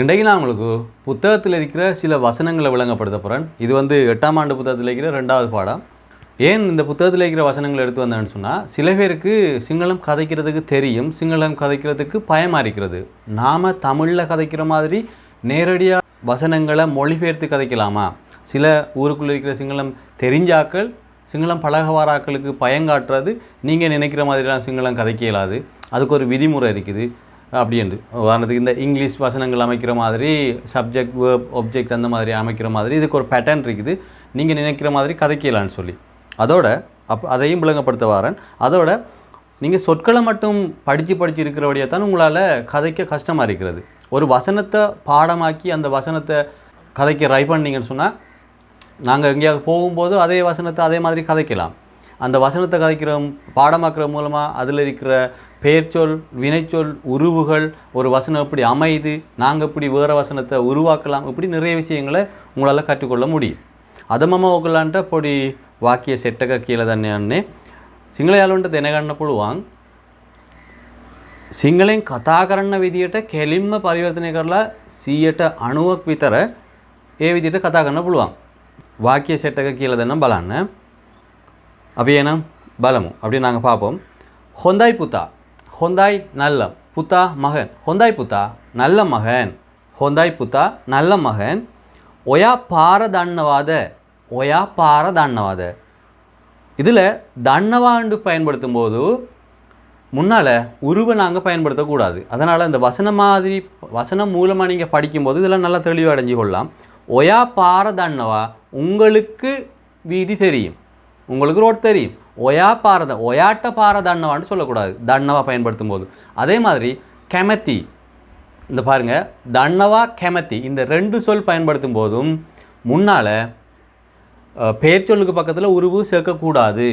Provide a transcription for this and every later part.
இன்றைக்கு நான் உங்களுக்கு புத்தகத்தில் இருக்கிற சில வசனங்களை விளங்கப்படுத்த போகிறேன் இது வந்து எட்டாம் ஆண்டு புத்தகத்தில் இருக்கிற ரெண்டாவது பாடம். ஏன் இந்த புத்தகத்தில் இருக்கிற வசனங்களை எடுத்து வந்தேன்னு சொன்னால் சில பேருக்கு சிங்களம் கதைக்கிறதுக்கு தெரியும் சிங்களம் கதைக்கிறதுக்கு பயமாக இருக்கிறது நாம் தமிழில் கதைக்கிற மாதிரி நேரடியாக வசனங்களை மொழிபெயர்த்து கதைக்கலாமா? சில ஊருக்குள்ளே இருக்கிற சிங்களம் தெரிஞ்சாக்கள் சிங்களம் பழகவாராக்களுக்கு பயங்காட்டுறது நீங்கள் நினைக்கிற மாதிரிலாம் சிங்களம் கதைக்க இயலாது. அதுக்கு ஒரு விதிமுறை இருக்குது. அப்படி என்று உதாரணத்துக்கு இந்த இங்கிலீஷ் வசனங்கள் அமைக்கிற மாதிரி சப்ஜெக்ட் வேர்ப் ஒப்ஜெக்ட் அந்த மாதிரி அமைக்கிற மாதிரி இதுக்கு ஒரு பேட்டர்ன் இருக்குது. நீங்கள் நினைக்கிற மாதிரி கதைக்கலான்னு சொல்லி. அதோட அப் அதையும் விளங்கப்படுத்த வாரேன். அதோட நீங்கள் சொற்களை மட்டும் படித்து படித்து இருக்கிறபடியாக தான் உங்களால் கதைக்க கஷ்டமாக இருக்கிறது. ஒரு வசனத்தை பாடமாக்கி அந்த வசனத்தை கதைக்க ட்ரை பண்ணீங்கன்னு சொன்னால் நாங்கள் எங்கேயாவது போகும்போது அதே வசனத்தை அதே மாதிரி கதைக்கலாம். அந்த வசனத்தை கதைக்கிற பாடமாக்குற மூலமாக அதில் இருக்கிற பெயர்ச்சொல் வினைச்சொல் உருவுகள் ஒரு வசனம் இப்படி அமைது நாங்கள் இப்படி வேறு வசனத்தை உருவாக்கலாம் இப்படி நிறைய விஷயங்களை உங்களால் கற்றுக்கொள்ள முடியும் ಅದಮಮ ಒಗಲಾಂಟ ಪೊಡಿ ವಾಕ್ಯ ಸೆಟ್ಟಗ ಕೀಲದನ್ನೇ ಅನ್ನೆ සිංහල යාළුවන්ට දැනගන්න පුළුවන් සිංහලෙන් කතා කරන්න විදියට කෙලින්ම පරිවර්තනය කරලා 90ක් විතර ඒ විදියට කතා කරන්න පුළුවන්. වාක්‍ය සෙට් එක කියලා දෙන්නම් බලන්න. අපි එහෙනම් බලමු. අපි නාங்க பாப்போம். හොඳයි පුතා. ஹொந்தாய் நல்ல புத்தா மகன். ஹொந்தாய் புத்தா நல்ல மகன். ஹொந்தாய் புத்தா நல்ல மகன். ஒயா பார தன்னவாத ஒயா பார தன்னவாத இதில் தன்னவாண்டு பயன்படுத்தும் போது முன்னால் உருவை நாங்கள் பயன்படுத்தக்கூடாது. அதனால் இந்த வசனம் மாதிரி வசனம் மூலமாக நீங்கள் படிக்கும்போது இதெல்லாம் நல்லா தெளிவு அடைஞ்சு கொள்ளலாம். ஒயா பார தன்னவா உங்களுக்கு வீதி தெரியும். உங்களுக்கு ரோட் தெரியும். ஒயா பாரத ஒயாட்ட பார தன்னவான்னு சொல்லக்கூடாது. தன்னவா பயன்படுத்தும் போது அதே மாதிரி கெமத்தி இந்த பாருங்கள் தன்னவா கெமத்தி இந்த ரெண்டு சொல் பயன்படுத்தும் போதும் முன்னால் பெயர் சொல்லுக்கு பக்கத்தில் உருவு சேர்க்கக்கூடாது.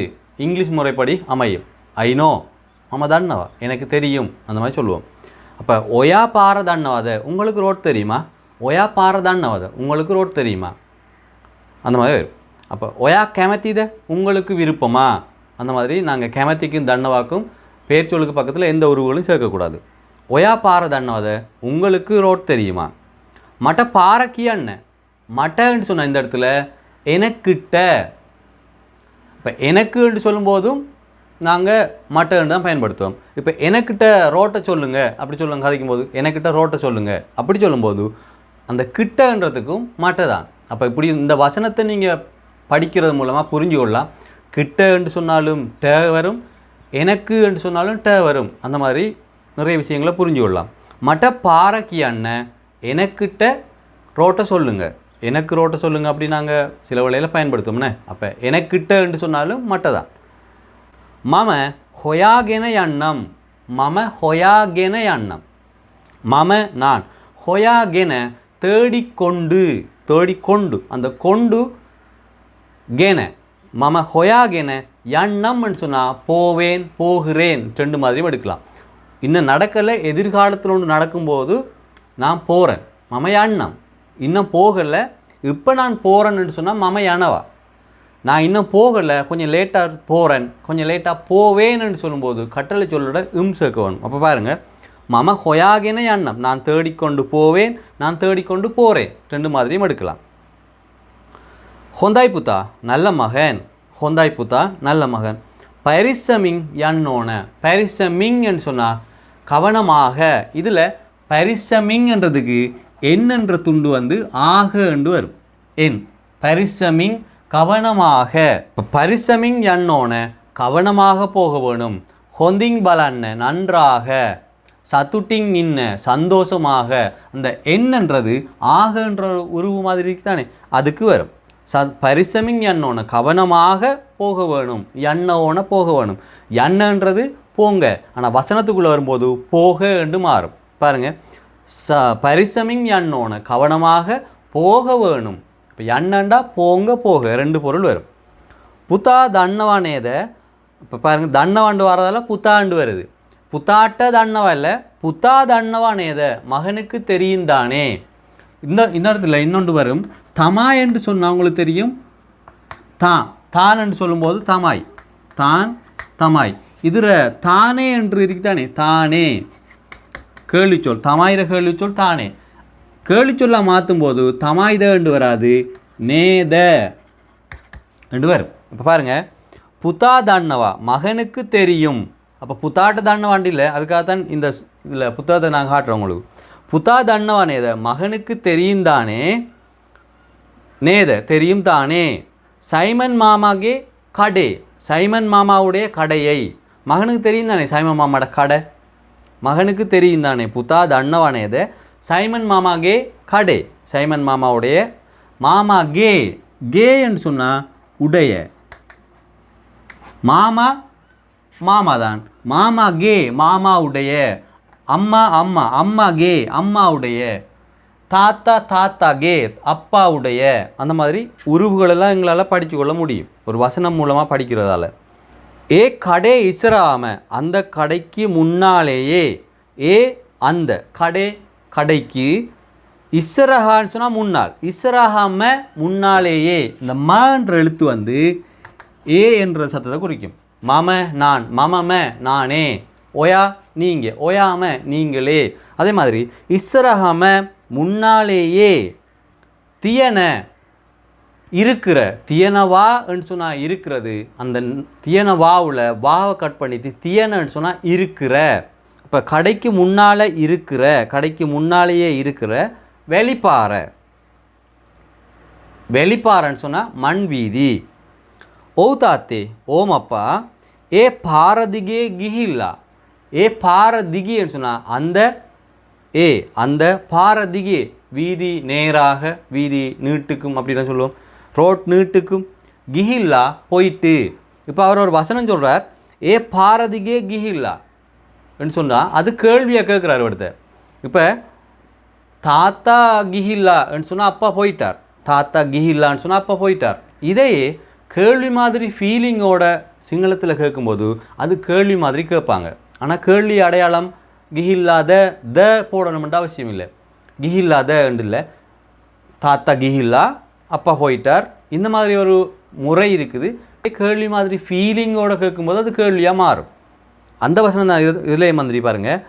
இங்கிலீஷ் முறைப்படி அமையும். ஐநோ ஆமாம் தன்னவா எனக்கு தெரியும் அந்த மாதிரி சொல்லுவோம். அப்போ ஒயா பார தன்னவாத உங்களுக்கு ரோட் தெரியுமா? ஒயா பார தன்னவாத உங்களுக்கு ரோட் தெரியுமா? அந்த மாதிரி வரும். அப்போ ஒயா கெமத்தித உங்களுக்கு விருப்பமா? அந்த மாதிரி நாங்கள் கெமத்திக்கும் தன்னவாக்கும் பேர்ச்சொலுக்கு பக்கத்தில் எந்த உருவுகளும் சேர்க்கக்கூடாது. ஒயா பாறை தன்னவாத உங்களுக்கு ரோட் தெரியுமா? மட்ட பாரக்கியான்னு மட்டன்னு சொன்ன இந்த இடத்துல எனக்கிட்ட. இப்போ எனக்குன்னு சொல்லும்போதும் நாங்கள் மட்டன்னு தான் பயன்படுத்துவோம். இப்போ எனக்கிட்ட ரோட்டை சொல்லுங்கள் அப்படி சொல்லுங்க கதைக்கும் போது எனக்கிட்ட ரோட்டை சொல்லுங்கள் அப்படி சொல்லும்போது அந்த கிட்டன்றதுக்கும் மட்டை தான் அப்போ இப்படி இந்த வசனத்தை நீங்கள் படிக்கிறது மூலமாக புரிஞ்சு கொள்ளலாம் கிட்ட என்று சொன்னாலும் டே வரும் எனக்கு என்று சொன்னாலும் டே வரும். அந்த மாதிரி நிறைய விஷயங்களை புரிஞ்சு கொள்ளலாம். மட்ட பாறைக்கு அண்ணன் எனக்கிட்ட ரோட்டை சொல்லுங்கள் எனக்கு ரோட்டை சொல்லுங்கள் அப்படி நாங்கள் சில வேளையில் பயன்படுத்தோம்னே அப்போ எனக்கிட்ட என்று சொன்னாலும் மட்டை தான் மம ஹொயாகென அண்ணம் மம ஹொயாகென அண்ணம் மம நான் ஹொயாகென தேடிக்கொண்டு தேடிக்கொண்டு அந்த கொண்டு கென. மம ஹொயாகென எண்ணம்னு சொன்னால் போவேன் போகிறேன் ரெண்டு மாதிரியும் எடுக்கலாம். இன்னும் நடக்கலை எதிர்காலத்தில் ஒன்று நடக்கும்போது நான் போகிறேன் மம எண்ணம் இன்னும் போகலை இப்போ நான் போகிறேன்னு சொன்னால் மம எனவா நான் இன்னும் போகலை கொஞ்சம் லேட்டாக போகிறேன் கொஞ்சம் லேட்டாக போவேன்னு சொல்லும்போது கட்டளை சொல்லோட இம் சேர்க்க வேணும் அப்போ பாருங்கள் மம ஹொயாகென எண்ணம் நான் தேடிக்கொண்டு போவேன் நான் தேடிக்கொண்டு போகிறேன் ரெண்டு மாதிரியும் எடுக்கலாம். ஹொந்தாய் புத்தா நல்ல மகன். ஹொந்தாய் புத்தா நல்ல மகன். பரிசமிங் எண்ணோன பரிசமிங்னு சொன்னால் கவனமாக. இதில் பரிசமிங்ன்றதுக்கு என்னன்ற துண்டு வந்து ஆக என்று வரும். என். பரிசமிங் கவனமாக. இப்போ பரிசமிங் எண்ணோன கவனமாக போக வேணும். ஹொந்திங் பலன்ன நன்றாக. சத்துட்டிங் நின்ன சந்தோஷமாக. அந்த என்னன்றது ஆகன்ற உருவு மாதிரி தானே அதுக்கு வரும். சத் பரிசமிங் எண்ணோன கவனமாக போக வேணும். எண்ணோன போக வேணும். எண்ணன்றது போங்க. ஆனால் வசனத்துக்குள்ளே வரும்போது போக என்று மாறும். பாருங்கள் ச பரிசமிங் எண்ணோன கவனமாக போக வேணும். இப்போ எண்ணண்டா போங்க போக. ரெண்டு பொருள் வரும். புத்தா தன்னவானேத இப்போ பாருங்கள் தன்னவாண்டு வரதால புத்தாண்டு வருது. புத்தாட்ட தன்னவல்ல இல்லை புத்தா தன்னவானேத மகனுக்கு தெரியும் தானே இந்த இன்னொருத்தில் இன்னொன்று வரும். தமாய் என்று சொன்னால் அவங்களுக்கு தெரியும்? தான் தான் என்று சொல்லும்போது தமாய். தான் தமாய். இதில் தானே என்று இருக்குதானே? தானே. கேள்விச்சொல் தமாயிர கேள்விச்சொல் தானே. கேள்விச்சொல்லாக மாற்றும் போது தமாய்த என்று வராது நேத என்று வரும். இப்போ பாருங்கள் புத்தா தாண்டவா மகனுக்கு தெரியும். அப்போ புத்தாட்ட தண்ணவாண்டி இல்லை அதுக்காக தான் இந்த இதில் புத்தகத்தை நாங்கள் காட்டுறோம் உங்களுக்கு. புத்தா தண்ணவா நேத மகனுக்கு தெரியும் தானே? நேத தெரியும் தானே? சைமன் மாமாகே கடை சைமன் மாமாவுடைய கடையை. மகனுக்கு தெரியும் தானே சைமன் மாமாவோட கடை? மகனுக்கு தெரியும் தானே புத்தா தண்ணவானேத சைமன் மாமாகே கடை சைமன் மாமாவுடைய மாமா கே கேன்னு சொன்னால் உடைய. மாமா மாமா தான் மாமா கே மாமா உடைய அம்மா அம்மா அம்மா கே அம்மாவுடைய தாத்தா தாத்தா கே அப்பாவுடைய அந்த மாதிரி உருவுகளெல்லாம் எங்களால் படித்து கொள்ள முடியும். ஒரு வசனம் மூலமாக படிக்கிறதால. ஏ கடை இசராம அந்த கடைக்கு முன்னாலேயே ஏ அந்த கடை கடைக்கு இஸ்ரஹான்னு சொன்னால் முன்னாள். இஸ்ரஹாம முன்னாலேயே இந்த மன்ற எழுத்து வந்து ஏ என்ற சத்தத்தை குறிக்கும். மம நான் மமம நானே ஓயா நீங்கள் ஓயாமல் நீங்களே. அதே மாதிரி இஸ்ரஹாம முன்னாலேயே தியன இருக்கிற தியனவான்னு சொன்னால் இருக்கிறது. அந்த தியனவாவில் வாவை கட் பண்ணிட்டு தியனன்னு சொன்னால் இருக்கிற. இப்போ கடைக்கு முன்னால் இருக்கிற கடைக்கு முன்னாலேயே இருக்கிற வெளிப்பாறை. வெளிப்பாறைன்னு சொன்னால் மண் வீதி. ஓ தாத்தே ஓம் அப்பா ஏ பாரதிகே கிஹில்லா. ஏ பாரதிகின்னு சொன்னால் அந்த ஏ அந்த பாரதிகே வீதி நேராக வீதி நீட்டுக்கும் அப்படின்னு சொல்லுவோம். ரோட் நீட்டுக்கும் கிஹில்லா போயிட்டு இப்போ அவர் ஒரு வசனம் சொல்கிறார் ஏ பாரதிகே கிஹில்லா ன்னு சொன்னால் அது கேள்வியாக கேட்குறாரு ஒருத்த இப்போ தாத்தா கிஹில்லான்னு சொன்னால் அப்பா போயிட்டார். தாத்தா கிஹில்லான்னு சொன்னால் அப்பா போயிட்டார். இதையே கேள்வி மாதிரி ஃபீலிங்கோட சிங்களத்தில் கேட்கும்போது அது கேள்வி மாதிரி கேட்பாங்க. ஆனால் கேள்வி அடையாளம் கிஹில்லாத த போடணும்ன்ற அவசியம் இல்லை. கிஹில்லாத இல்லை. தாத்தா கிஹில்லா அப்பா போயிட்டார். இந்த மாதிரி ஒரு முறை இருக்குது. கேள்வி மாதிரி ஃபீலிங்கோட கேட்கும்போது அது கேள்வியாக மாறும். அந்த வசனம் தான் இது இதிலே மந்திரி பாருங்கள்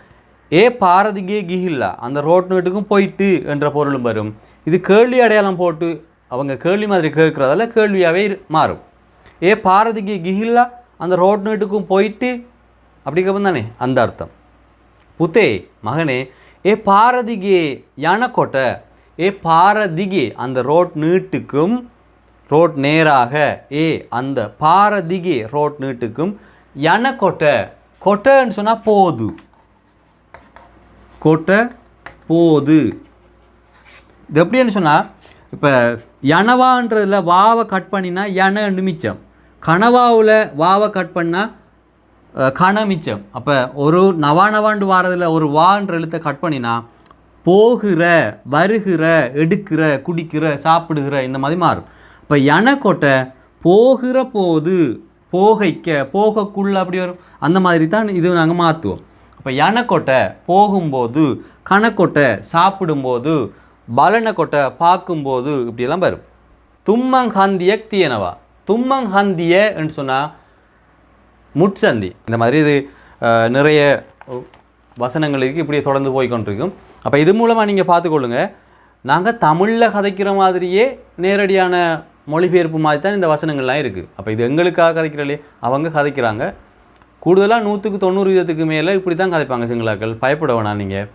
ஏ பாரதிகே கிஹில்லா அந்த ரோட் வீட்டுக்கும் போயிட்டு என்ற பொருளும் வரும். இது கேள்வி அடையாளம் போட்டு அவங்க கேள்வி மாதிரி கேட்குறதால கேள்வியாகவே மாறும். ஏ பாரதிகே கிஹில்லா அந்த ரோட் வீட்டுக்கும் போயிட்டு அப்படி தானே அந்த அர்த்தம். புத்தே மகனே ஏ பாரதிகே யானக்கோட்டை ஏ பாரதிகே அந்த ரோட் நீட்டுக்கும் ரோட் நேராக ஏ அந்த பாரதிகே ரோட் நீட்டுக்கும் யனக்கொட்டை கொட்டைன்னு சொன்னால் போது. கொட்டை போது. இது எப்படின்னு சொன்னால் இப்போ யனவான்றதில் வாவை கட் பண்ணினா யனன்னு மிச்சம். கனவாவில் வாவை கட் பண்ணால் கண மிச்சம் அப்போ ஒரு நவாண்டு வாரதில் ஒரு வான்ற எழுத்தை கட் பண்ணினா போகிற வருகிற எடுக்கிற குடிக்கிற சாப்பிடுகிற இந்த மாதிரி மாறும். இப்போ யனக்கொட்டை போகிற போது போகைக்க போகக்குள்ள அப்படி வரும். அந்த மாதிரி தான் இது நாங்கள் மாற்றுவோம் இப்போ யனக்கொட்டை போகும்போது கணக்கொட்டை சாப்பிடும்போது பலனக்கொட்டை பார்க்கும்போது இப்படியெல்லாம் வரும். தும்மங்ஹந்திய தீயனவா தும்மங்ஹந்தியன்னு சொன்னால் முட்சந்தி. இந்த மாதிரி இது நிறைய வசனங்கள் இருக்குது இப்படியே தொடர்ந்து போய்கொண்டிருக்கும் அப்போ இது மூலமாக நீங்கள் பார்த்துக்கொள்ளுங்க. நாங்கள் தமிழில் கதைக்கிற மாதிரியே நேரடியான மொழிபெயர்ப்பு மாதிரி தான் இந்த வசனங்கள்லாம் இருக்குது அப்போ இது எங்களுக்காக கதைக்கிறலே அவங்க கதைக்கிறாங்க. கூடுதலாக நூற்றுக்கு தொண்ணூறு வீதத்துக்கு மேலே இப்படி தான் கதைப்பாங்க சிங்களாக்கள். பயப்பட வேணாம் நீங்கள்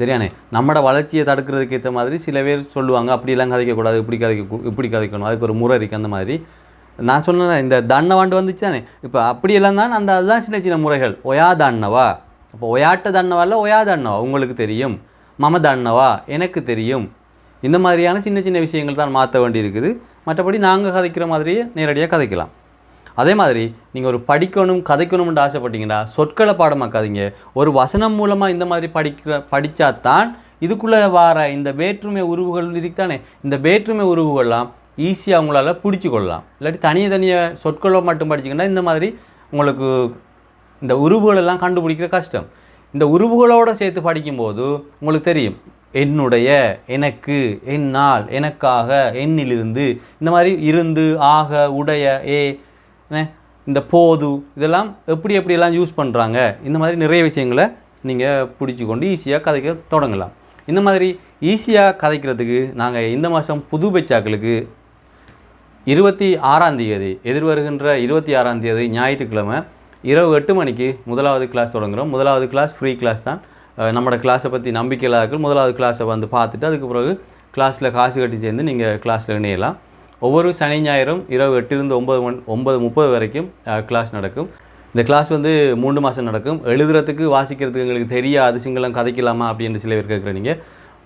சரியானே நம்மட வளர்ச்சியை தடுக்கிறதுக்கு ஏற்ற மாதிரி சில பேர் சொல்லுவாங்க அப்படிலாம் கதைக்கக்கூடாது. இப்படி கதைக்க இப்படி கதைக்கணும். அதுக்கு ஒரு முறை இருக்குது அந்த மாதிரி. நான் சொன்னேன் இந்த தண்டவாண்டு வந்துச்சு தானே இப்போ அப்படியெல்லாம் தான் அந்த அதுதான் சின்ன சின்ன முறைகள். ஒயா தன்னவா? அப்போ ஒயாட்ட தண்ணவா ஒயா தண்ணவா உங்களுக்கு தெரியும். மம தண்ணவா எனக்கு தெரியும். இந்த மாதிரியான சின்ன சின்ன விஷயங்கள் தான் மாற்ற வேண்டியிருக்குது. மற்றபடி நாங்கள் கதைக்கிற மாதிரியே நேரடியாக கதைக்கலாம். அதே மாதிரி நீங்கள் ஒரு படிக்கணும் கதைக்கணும்னு ஆசைப்பட்டீங்கன்னா சொற்களை பாடமாக்காதீங்க. ஒரு வசனம் மூலமாக இந்த மாதிரி படிக்கிற படித்தா தான் இதுக்குள்ளே வார இந்த வேற்றுமை உருவுகள் இருக்குதானே? இந்த வேற்றுமை உருவுகள்லாம் ஈஸியாக உங்களால் பிடிச்சி கொள்ளலாம். இல்லாட்டி தனியை தனியாக சொற்களை மட்டும் படிச்சிங்கன்னா இந்த மாதிரி உங்களுக்கு இந்த உருவுகளெல்லாம் கண்டுபிடிக்கிற கஷ்டம். இந்த உருவுகளோடு சேர்த்து படிக்கும்போது உங்களுக்கு தெரியும். என்னுடைய எனக்கு என்னால் எனக்காக என்னிலிருந்து இந்த மாதிரி இருந்து ஆக உடைய ஏ இந்த போது இதெல்லாம் எப்படி எப்படியெல்லாம் யூஸ் பண்ணுறாங்க இந்த மாதிரி நிறைய விஷயங்களை நீங்கள் பிடிச்சி கொண்டு ஈஸியாக கதைக்க தொடங்கலாம். இந்த மாதிரி ஈஸியாக கதைக்கிறதுக்கு நாங்கள் இந்த மாதம் புது பெச்சாக்களுக்கு இருபத்தி ஆறாம் தேதி எதிர்வருகின்ற இருபத்தி ஆறாம் தேதி ஞாயிற்றுக்கிழமை இரவு எட்டு மணிக்கு முதலாவது கிளாஸ் தொடங்குகிறோம் முதலாவது கிளாஸ் ஃப்ரீ கிளாஸ் தான். நம்மளோட கிளாஸை பற்றி நம்பிக்கை இல்லாதவர்கள் முதலாவது கிளாஸை வந்து பார்த்துட்டு அதுக்கு பிறகு கிளாஸில் காசு கட்டி சேர்ந்து நீங்கள் கிளாஸில் இணையலாம். ஒவ்வொரு சனி ஞாயிறும் இரவு எட்டிலிருந்து ஒம்பது மணி ஒம்பது முப்பது வரைக்கும் கிளாஸ் நடக்கும். இந்த கிளாஸ் வந்து மூன்று மாதம் நடக்கும். எழுதுறதுக்கு வாசிக்கிறதுக்கு எங்களுக்கு தெரியாது சிங்களம் கதைக்கலாமா அப்படின்னு சில பேர் கேட்குறீங்க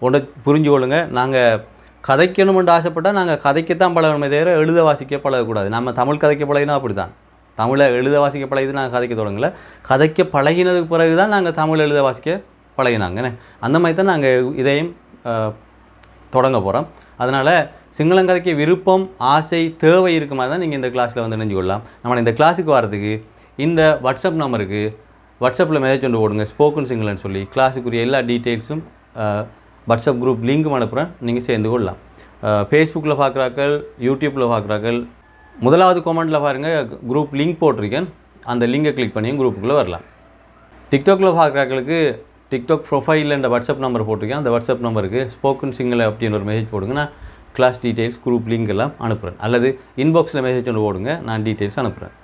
நீங்கள் புரிஞ்சு கொள்ளுங்கள் நாங்கள் கதைக்கணும்னு ஆசைப்பட்டால் நாங்கள் கதைக்கத்தான் பழகணுமே தவிர எழுத வாசிக்க பழகக்கூடாது. நம்ம தமிழ் கதைக்க பழகினா அப்படி தான் தமிழை எழுத வாசிக்க பழகிது நாங்கள் கதைக்க தொடங்கலை. கதைக்க பழகினதுக்கு பிறகு தான் நாங்கள் தமிழ் எழுத வாசிக்க பழகினாங்கண்ணே அந்த மாதிரி தான் நாங்கள் இதையும் தொடங்க போகிறோம் அதனால் சிங்களம் கதைக்க விருப்பம் ஆசை தேவை இருக்க மாதிரி தான் நீங்கள் இந்த கிளாஸில் வந்து நினைஞ்சு கொள்ளலாம். நம்ம இந்த கிளாஸுக்கு வரதுக்கு இந்த வாட்ஸ்அப் நம்பருக்கு வாட்ஸ்அப்பில் மெசேஜ் கொண்டு போடுங்க. ஸ்போக்கன் சிங்களன்னு சொல்லி கிளாஸுக்குரிய எல்லா டீட்டெயில்ஸும் வாட்ஸ்அப் குரூப் லிங்க்கும் அனுப்புகிறேன் நீங்கள் சேர்ந்து கொள்ளலாம். ஃபேஸ்புக்கில் பார்க்குறாக்கள் யூடியூப்பில் பார்க்குறாக்கள் முதலாவது கமெண்ட்டில் பாருங்கள் குரூப் லிங்க் போட்டிருக்கேன். அந்த லிங்கை கிளிக் பண்ணி குரூப்புக்குள்ளே வரலாம். டிக்டாக்கில் பார்க்குறாக்களுக்கு டிக்டாக் ப்ரொஃபைலில் இந்த வாட்ஸ்அப் நம்பர் போட்டிருக்கேன். அந்த வாட்ஸ்அப் நம்பருக்கு ஸ்போக்கன் சிங்கிள் அப்படின்னு ஒரு மெசேஜ் போடுங்க நான் கிளாஸ் டீட்டெயில்ஸ் குரூப் லிங்க் எல்லாம் அனுப்புகிறேன் அல்லது இன்பாக்ஸில் மெசேஜ் ஒன்று போடுங்க நான் டீட்டெயில்ஸ் அனுப்புகிறேன்